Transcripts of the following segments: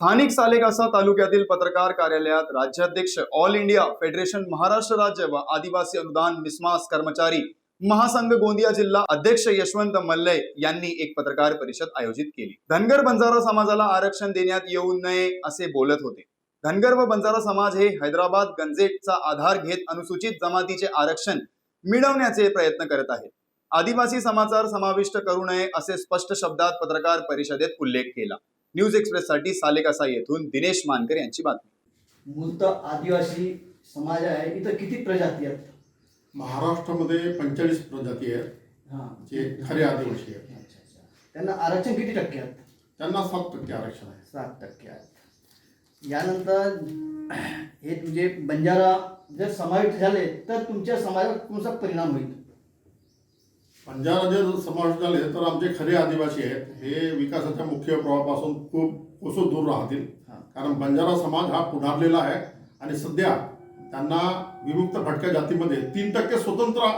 स्थानिक सालेगासा तालुक्यातील पत्रकार कार्यालयात राज्याध्यक्ष ऑल इंडिया फेडरेशन महाराष्ट्र राज्य व आदिवासी अनुदान मिसमास कर्मचारी महासंघ गोंदिया जिल्हा अध्यक्ष यशवंत मल्ले यांनी एक पत्रकार परिषद आयोजित केली. धनगर बंजारा समाजाला आरक्षण देण्यात येऊ नये असे बोलत होते. धनगर व बंजारा समाज हे हैदराबाद गंजेटचा आधार घेत अनुसूचित जमातीचे आरक्षण मिळवण्याचे प्रयत्न करत आहेत. आदिवासी समाचार समाविष्ट करू नये असे स्पष्ट शब्दात पत्रकार परिषदेत उल्लेख केला. न्यूज एक्सप्रेस साठी सालेकसा येथून दिनेश मानकर यांची बातमी. मूलतः आदिवासी समाज आहे. इथं किती प्रजाती आहेत? महाराष्ट्रामध्ये पंचेचाळीस प्रजाती आहेत हां. जे खरे आदिवासी आहेत. अच्छा अच्छा. त्यांना आरक्षण किती टक्के आहेत? त्यांना सात टक्के आरक्षण आहे. सात टक्के आहेत. यानंतर हे तुझे बंजारा जर समाविष्ट झाले तर तुमच्या समाजावर कोणता परिणाम होईल? बंजारा जर समावेश झाले तर आमचे खरे आदिवासी आहेत. हे विकासाच्या मुख्य प्रवाहापासून खूप कोसो दूर राहतील. कारण बंजारा समाज हा पुढारलेला आहे आणि सध्या त्यांना विमुक्त भटक्या जातीमध्ये तीन टक्के स्वतंत्र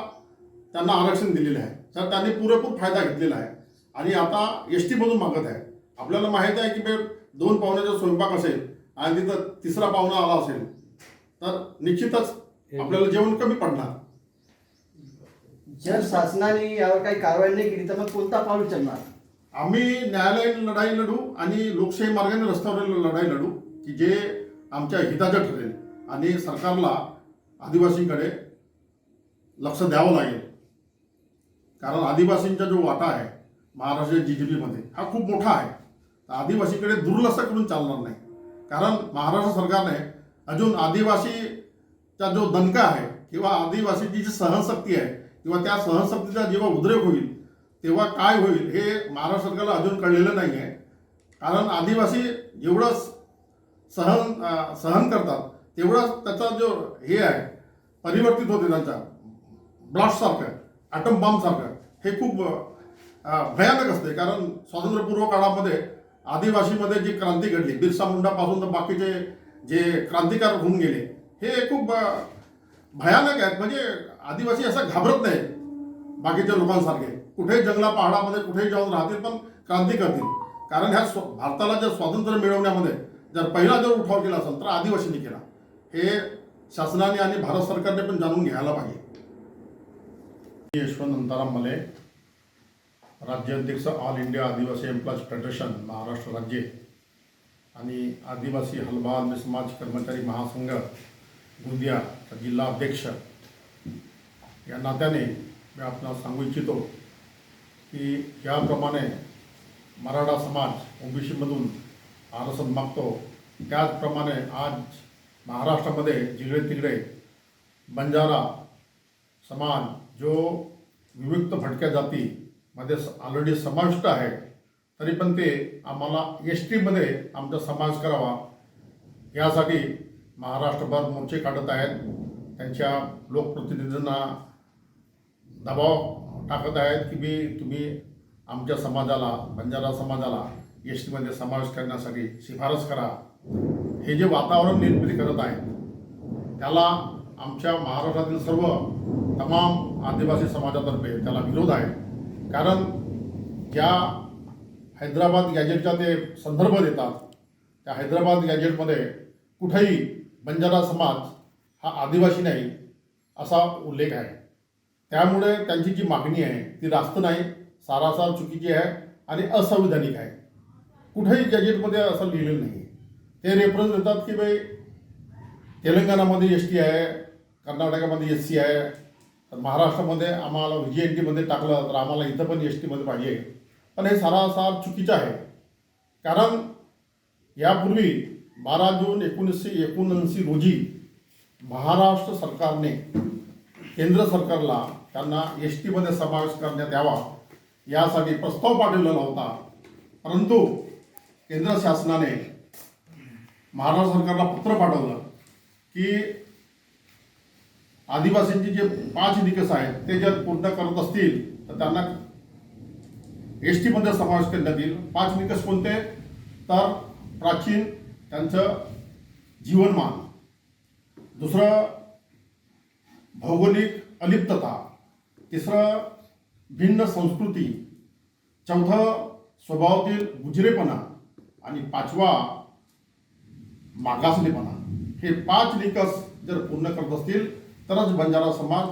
त्यांना आरक्षण दिलेले आहे. तर त्यांनी पुरेपूर फायदा घेतलेला आहे. आणि आता एस टीमधून मागत आहे. आपल्याला माहीत आहे की बे दोन पाहुण्याचा स्वयंपाक असेल आणि तिथं तिसरा पाहुणा आला असेल तर निश्चितच आपल्याला जेवण कमी पडणार. जर शासनाने यावर काही कारवाई नाही केली तर मग कोणता पाऊल उचलणार? आम्ही न्यायालयीन लढाई लढू आणि लोकशाही मार्गाने रस्त्यावर लढाई लढू की जे आमच्या हिताचं ठरेल. आणि सरकारला आदिवासींकडे लक्ष द्यावं लागेल. कारण आदिवासींचा जो वाटा आहे महाराष्ट्र जी डी पीमध्ये हा खूप मोठा आहे. तर आदिवासीकडे दुर्लक्ष करून चालणार नाही. कारण महाराष्ट्र सरकारने अजून आदिवासीचा जो दणका आहे किंवा आदिवासीची जी सहनशक्ती आहे किंवा त्या सहनशक्तीचा जेव्हा उद्रेक होईल तेव्हा काय होईल हे महाराष्ट्र सरकारला अजून कळलेलं नाही आहे. कारण आदिवासी एवढं सहन सहन करतात तेवढाच त्याचा जो हे आहे परिवर्तित होते त्यांचा. ब्लास्टसारखं ॲटम बॉम्बसारखं हे खूप भयानक असते. कारण स्वातंत्र्यपूर्व काळामध्ये आदिवासीमध्ये जी क्रांती घडली बिरसा मुंडापासून तर बाकीचे जे क्रांतिकार होऊन गेले हे खूप भयानक आहेत. म्हणजे आदिवासी असं घाबरत नाही. बाकीच्या लोकांसारखे. कुठेही जंगला पहाडामध्ये कुठेही जाऊन राहतील पण क्रांती करतील. कारण ह्या स्व भारताला जर स्वातंत्र्य मिळवण्यामध्ये जर पहिला जर उठाव केला असेल तर आदिवासींनी केला. हे शासनाने आणि भारत सरकारने पण जाणून घ्यायला पाहिजे. मी यशवंत अंताराम मले राज्याध्यक्ष ऑल इंडिया आदिवासी एम्प्लॉईज फेडरेशन महाराष्ट्र राज्य आणि आदिवासी हलवा समाज कर्मचारी महासंघ गोंदिया जिल्हा अध्यक्ष. या नात्याने मी आपणास सांगू इच्छितो की ज्याप्रमाणे मराठा समाज ओबीसीमधून आरक्षण मागतो त्याचप्रमाणे आज महाराष्ट्रामध्ये जिकडे तिकडे बंजारा समाज जो विविध भटक्या जातीमध्ये ऑलरेडी समाविष्ट आहे तरी पण ते आम्हाला एस टीमध्ये आमचा समाज करावा. यासाठी महाराष्ट्रभर मोर्चे काढत आहेत. त्यांच्या लोकप्रतिनिधींना दबाव टाकत आहेत की मी तुम्ही आमच्या समाजाला बंजारा समाजाला एस टीमध्ये समावेश करण्यासाठी शिफारस करा. हे जे वातावरण निर्मिती करत आहेत त्याला आमच्या महाराष्ट्रातील सर्व तमाम आदिवासी समाजातर्फे त्याला विरोध आहे. कारण ज्या हैदराबाद गॅजेटचा ते संदर्भ देतात त्या हैदराबाद गॅजेटमध्ये कुठेही बंजारा समाज हा आदिवासी नाही असा उल्लेख आहे. त्यामुळे त्यांची जी मागणी आहे ती रास्त नाही सारासार चुकीची आहे आणि असंविधानिक आहे. कुठेही गॅजेटमध्ये असं लिहिलेलं नाही. ते रेफरन्स देतात की बाई तेलंगणामध्ये एस टी आहे कर्नाटकामध्ये एस सी आहे तर महाराष्ट्रामध्ये आम्हाला व्ही जी एन टीमध्ये टाकलं तर आम्हाला इथं पण एस टीमध्ये पाहिजे. पण हे सारासार चुकीचं आहे. कारण यापूर्वी बारा जून एकोणीसशे एकोणऐंशी रोजी महाराष्ट्र सरकारने केंद्र सरकारला त्यांना एस टीमध्ये समावेश करण्यात यावा यासाठी प्रस्ताव पाठवलेला होता परंतु केंद्र शासनाने महाराष्ट्र सरकारला पत्र पाठवलं की आदिवासींचे जे पाच निकष आहेत ते जर पूर्ण करत असतील तर त्यांना एस टीमध्ये समावेश करण्यात येईल. पाच निकष कोणते? तर प्राचीन त्यांचं जीवनमान. दुसरं भौगोलिक अलिप्तता. तिसरं भिन्न संस्कृती चौथा स्वभावातील गुजरेपणा आणि पाचवा मागासलेपणा. हे पाच निकष जर पूर्ण करत असतील तरच बंजारा समाज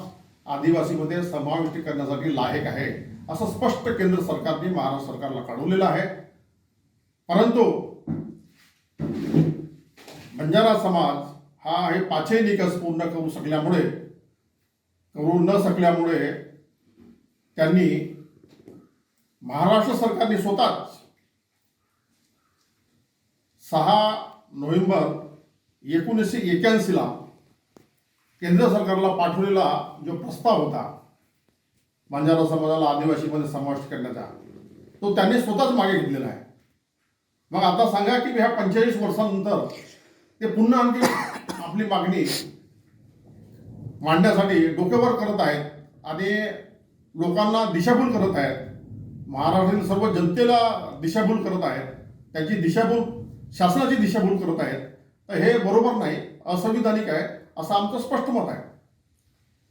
आदिवासीमध्ये समाविष्ट करण्यासाठी लायक आहे असं स्पष्ट केंद्र सरकारने महाराष्ट्र सरकारला कळवलेलं आहे. परंतु बंजारा समाज हा हे पाचही निकष पूर्ण करू शकल्यामुळे करू न शकल्यामुळे त्यांनी महाराष्ट्र सरकारने स्वतःच सहा नोव्हेंबर एकोणीसशे एक्याऐंशीला केंद्र सरकारला पाठवलेला जो प्रस्ताव होता बंजारा समाजाला आदिवासीमध्ये समाविष्ट करण्याचा तो त्यांनी स्वतःच मागे घेतलेला आहे. मग आता सांगा की ह्या पंचेचाळीस वर्षानंतर ते पुन्हा आणखी आपली मागणी मांडण्यासाठी डोकेवर करत आहेत. आणि लोकांना दिशाभूल करत आहेत. महाराष्ट्रातील सर्व जनतेला दिशाभूल करत आहेत. त्याची दिशाभूल शासनाची दिशाभूल करत आहेत. तर हे बरोबर नाही असंविधानिक आहे असं आमचं स्पष्ट मत आहे.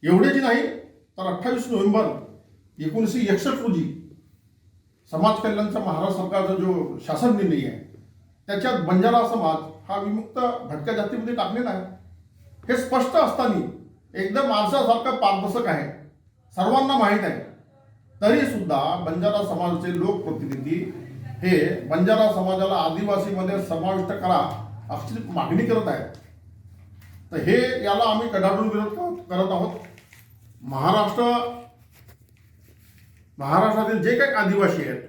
एवढेच नाही तर अठ्ठावीस नोव्हेंबर एकोणीसशे एकसष्ट रोजी समाज कल्याणचा महाराष्ट्र सरकारचा जो शासन निर्णय आहे त्याच्यात बंजारा समाज हा विमुक्त भटक्या जातीमध्ये टाकलेला आहे. हे स्पष्ट असताना एकदम माणसासारखं पारदर्शक आहे. सर्वांना माहीत आहे. तरी सुद्धा बंजारा समाजाचे लोकप्रतिनिधी हे बंजारा समाजाला आदिवासीमध्ये समाविष्ट करा अशी मागणी करत आहेत. तर हे याला आम्ही कडाडून विरोध करत- आहोत. महाराष्ट्र महाराष्ट्रातील जे काही आदिवासी आहेत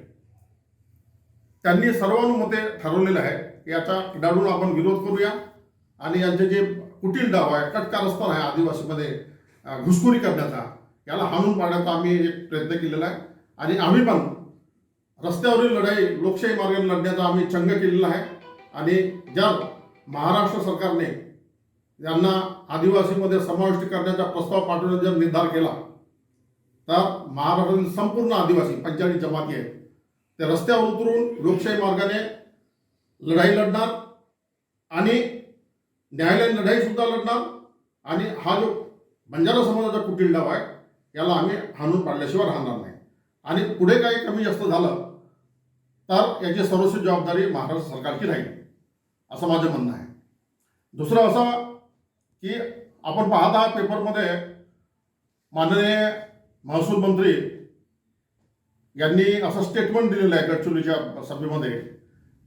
त्यांनी सर्वानुमते ठरवलेलं आहे याचा डाडून आपण विरोध करूया. आणि यांचे जे कुटील डाव आहे कटकारस्थान आहे आदिवासीमध्ये घुसखोरी करण्याचा याला हाणून पाडण्याचा आम्ही एक प्रयत्न केलेला आहे. आणि आम्ही पण रस्त्यावरील लढाई लोकशाही मार्गाने लढण्याचा आम्ही चंग केलेला आहे. आणि ज्या महाराष्ट्र सरकारने यांना आदिवासीमध्ये समाविष्ट करण्याचा प्रस्ताव पाठवण्याचा जर निर्धार केला तर महाराष्ट्रातील संपूर्ण आदिवासी पंचाळीस जमाती आहेत ते रस्त्यावर उतरून लोकशाही मार्गाने लढाई लढणार आणि न्यायालयीन लढाईसुद्धा लढणार. आणि हा जो बंजारा समाजाचा कुटील डाव आहे याला आम्ही हाणून पाडल्याशिवाय राहणार नाही. आणि पुढे काही कमी जास्त झालं तर याची सर्वस्वी जबाबदारी महाराष्ट्र सरकारची राहील असं माझं म्हणणं आहे. दुसरं असं की आपण पाहत आहात पेपरमध्ये माननीय महसूल मंत्री यांनी असं स्टेटमेंट दिलेलं आहे गडचिरोलीच्या सभेमध्ये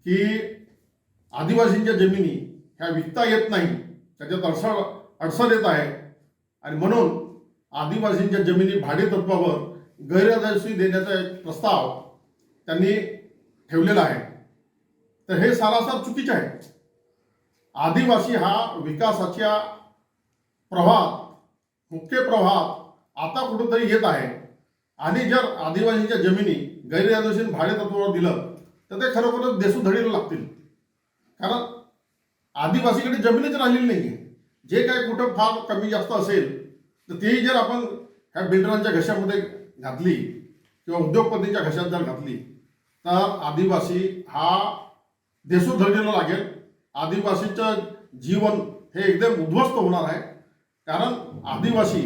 की आदिवासींच्या जमिनी ह्या विकता येत नाही त्याच्यात अडसळ अडसर येत आहे. आणि म्हणून आदिवासींच्या जमिनी भाडेतत्वावर गैरदर्शी देण्याचा एक प्रस्ताव त्यांनी ठेवलेला आहे. तर हे सारासार चुकीचे आहे. आदिवासी हा विकासाच्या प्रवाहात मुख्य प्रवाहात आता कुठंतरी येत आहे. आणि जर आदिवासींच्या जमिनी गैरयादोषी भाडेतत्वावर दिलं तर ते खरोखरच देसूधडीला लागतील. कारण आदिवासीकडे जमीनच राहिलेली नाही आहे जे काही कुठं फार कमी जास्त असेल तर तेही जर आपण ह्या बिल्डरांच्या घशामध्ये घातली किंवा उद्योगपतींच्या घशात जर घातली तर आदिवासी हा देशोधडीला लागेल. आदिवासीचं जीवन हे एकदम उद्ध्वस्त होणार आहे. कारण आदिवासी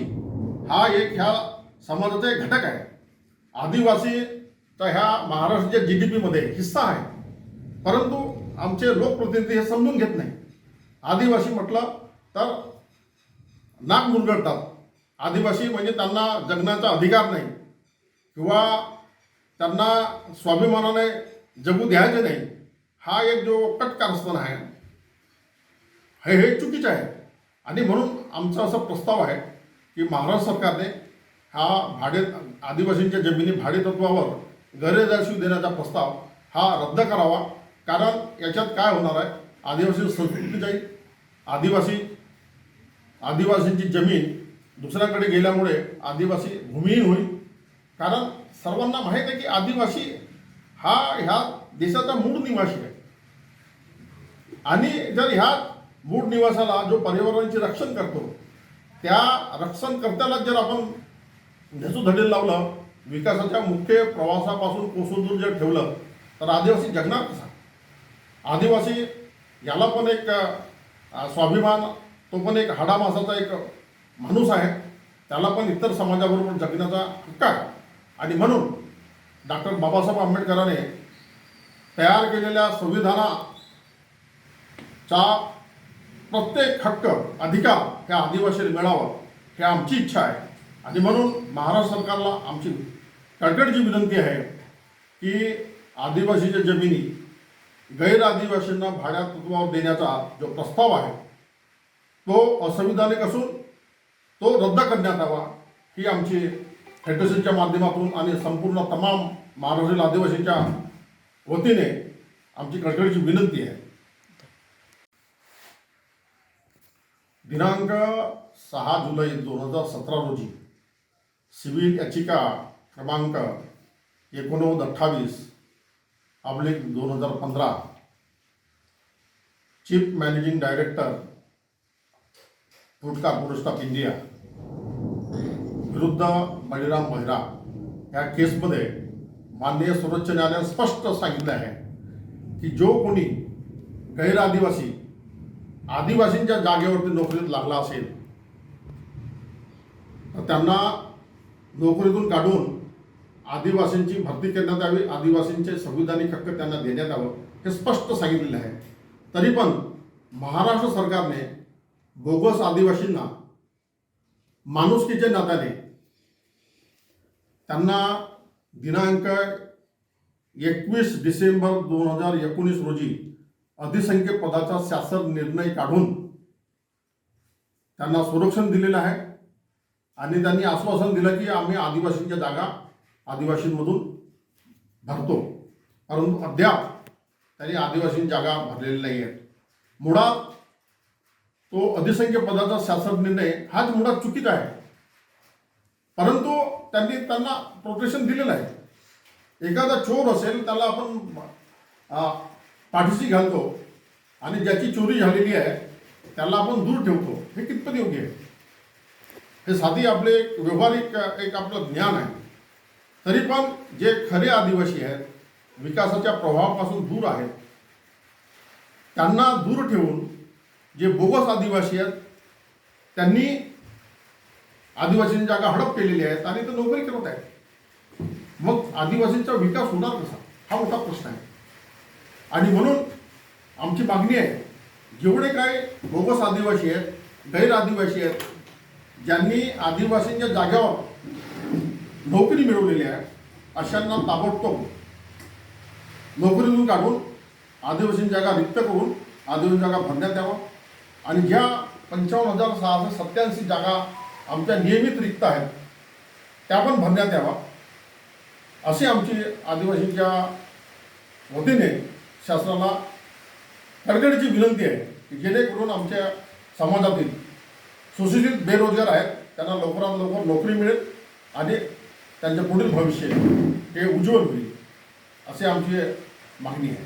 हा एक ह्या समाजाचा एक घटक आहे. आदिवासी तर ह्या महाराष्ट्राच्या जी डी पीमध्ये हिस्सा आहे. परंतु आमचे लोकप्रतिनिधी हे समजून घेत नाही. आदिवासी म्हटलं तर नाक मुरगडतात आदिवासी म्हणजे त्यांना जगण्याचा अधिकार नाही. किंवा त्यांना स्वाभिमानाने जगू द्यायचे नाही. हा एक जो कट कारस्थान आहे. हे हे चुकीचं आहे. आणि म्हणून आमचा असा प्रस्ताव आहे की महाराष्ट्र सरकारने हा भाडे आदिवासींच्या जमिनी भाडेतत्वावर तत्वावर देण्याचा प्रस्ताव हा रद्द करावा. कारण याच्यात काय होणार आहे? आदिवासी संस्कृती जाईल आदिवासी आदिवासींची जमीन दुसऱ्याकडे गेल्यामुळे आदिवासी भूमिहीन होईल. कारण सर्वांना माहीत आहे की आदिवासी हा ह्या देशाचा मूळ निवासी आहे. आणि जर ह्या मूळ निवासाला जो पर्यावरणाचे रक्षण करतो त्या रक्षणकर्त्याला जर आपण झेसू धडेल लावलं विकासाच्या मुख्य प्रवासापासून कोसोदूर जर ठेवलं तर आदिवासी जगणार कसा? आदिवासी याला पण एक स्वाभिमान तो पण एक हाडामासाचा एक माणूस आहे त्याला पण इतर समाजाबरोबर जगण्याचा हक्क आहे. आणि म्हणून डॉक्टर बाबासाहेब आंबेडकरांनी तयार केलेल्या संविधानाचा प्रत्येक हक्क अधिकार ह्या आदिवासीला मिळावं ही आमची इच्छा आहे. आणि म्हणून महाराष्ट्र सरकारला आमची कडकडची विनंती आहे की आदिवासीच्या जमिनी गैर आदिवासींना भाड्यात तत्वावर देण्याचा जो प्रस्ताव आहे तो असंविधानिक असून तो रद्द करण्यात यावा ही आमची फेडरेशनच्या माध्यमातून आणि संपूर्ण तमाम महाराष्ट्रीय आदिवासींच्या वतीने आमची कडकडीची विनंती आहे. दिनांक सहा जुलै दोन हजार सतरा रोजी सिव्हिल याचिका क्रमांक एकोणनव्वद अठ्ठावीस अब्लिक दोन हजार पंधरा. चीफ मॅनेजिंग डायरेक्टर फुटका पुरुष ऑफ इंडिया विरुद्ध मणिराम मेहरा या केसमध्ये माननीय सर्वोच्च न्यायालयानं स्पष्ट सांगितलं आहे की जो कोणी गैर आदिवासी आदिवासींच्या जागेवरती नोकरीत लागला असेल तर त्यांना नोकरीतून काढून आदिवासींची भरती करण्यात यावी आदिवासींचे संविधानिक हक्क त्यांना देण्यात यावं हे स्पष्ट सांगितलेलं आहे. तरी पण महाराष्ट्र सरकारने बोगस आदिवासींना माणुसकीच्या नात्याने त्यांना दिनांक एकवीस डिसेंबर दोन हजार एकोणीस रोजी अधिसंख्य पदाचा शासन निर्णय काढून त्यांना संरक्षण दिलेलं आहे आणि त्यांनी आश्वासन दिलं की आम्ही आदिवासींच्या जागा आदिवासींमधून भरतो. परंतु अद्याप त्यांनी आदिवासींची जागा भरलेल्या नाही आहेत मुळात तो अधिसंख्य पदाचा शासन निर्णय हाच मुळात चुकीचा आहे. परंतु त्यांनी त्यांना प्रोटेक्शन दिलेलं आहे. एखादा चोर असेल त्याला आपण पाठीशी घालतो आणि ज्याची चोरी झालेली आहे त्याला आपण दूर ठेवतो. हे कितपत योग्य आहे? हे साधी आपले एक व्यवहारिक एक आपलं ज्ञान आहे. तरी पण जे खरे आदिवासी आहेत विकासाच्या प्रभावापासून दूर आहेत त्यांना दूर ठेवून जे बोगस आदिवासी आहेत त्यांनी आदिवासींची जागा हडप केलेली आहेत आणि ते नोकरी करत आहेत. मग आदिवासींचा विकास होणार कसा? हा मोठा प्रश्न आहे. आणि म्हणून आमची मागणी आहे जेवढे काय बोगस आदिवासी आहेत गैर आदिवासी आहेत ज्यांनी आदिवासींच्या जाग्यावर नोकरी मिळवलेली आहे अशांना ताबडतोब नोकरीतून काढून आदिवासींची जागा रिक्त करून आदिवासी जागा भरण्यात यावं. आणि ज्या पंचावन्न हजार सहाशे सत्याऐंशी जागा आमच्या नियमित रिक्त आहेत. त्या पण भरण्यात यावा अशी आमची आदिवासीच्या वतीने शासनाला कडकडीची विनंती आहे की जेणेकरून आमच्या समाजातील सुशिक्षित बेरोजगार आहेत त्यांना लवकरात लवकर नोकरी मिळेल आणि त्यांचे पुढील भविष्य हे उज्ज्वल होईल अशी आमची मागणी आहे.